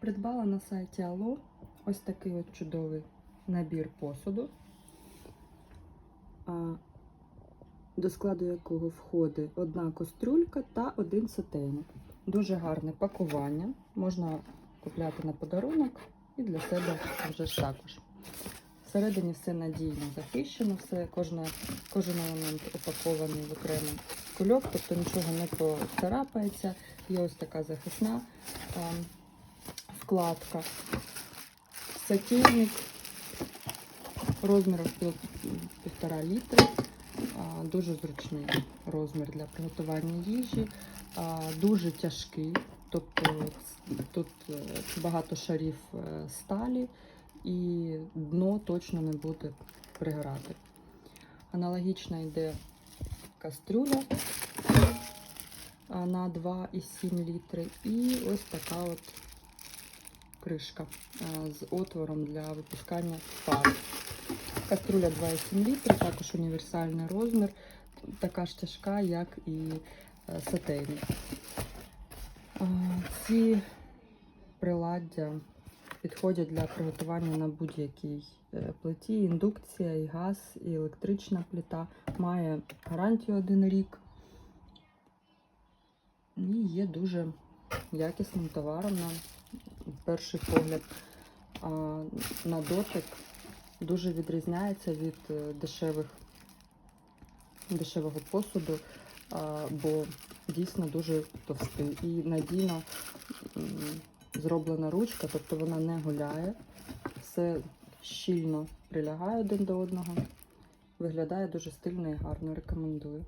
Придбала на сайті Ало ось такий от чудовий набір посуду, до складу якого входить одна кастрюлька та один сотейник. Дуже гарне пакування. Можна купляти на подарунок і для себе вже ж також. Всередині все надійно захищено, все, кожна, кожен елемент упакований в окремий кульок, тобто нічого не поцарапається. Є ось така захисна а, вкладка. Сатільник розміром пів- півтора літри. Дуже зручний розмір для приготування їжі, дуже тяжкий, тобто тут е, багато шарів е, сталі і дно точно не буде пригорати. Аналогічно йде кастрюля на 2,7 літри і ось така от кришка з отвором для випускання пари. Каструля 2,7 літри, також універсальний розмір, така ж тяжка, як і е, Ці приладдя підходять для приготування на будь-якій е, плиті. Індукція, і газ, і електрична плита. Має гарантію один рік. І є дуже якісним товаром на перший погляд. На дотик дуже відрізняється від е, дешевих, дешевого посуду, бо дійсно дуже товстий і надійно зроблена ручка, тобто вона не гуляє, все щільно прилягає один до одного. Виглядає дуже стильно і гарно, рекомендую.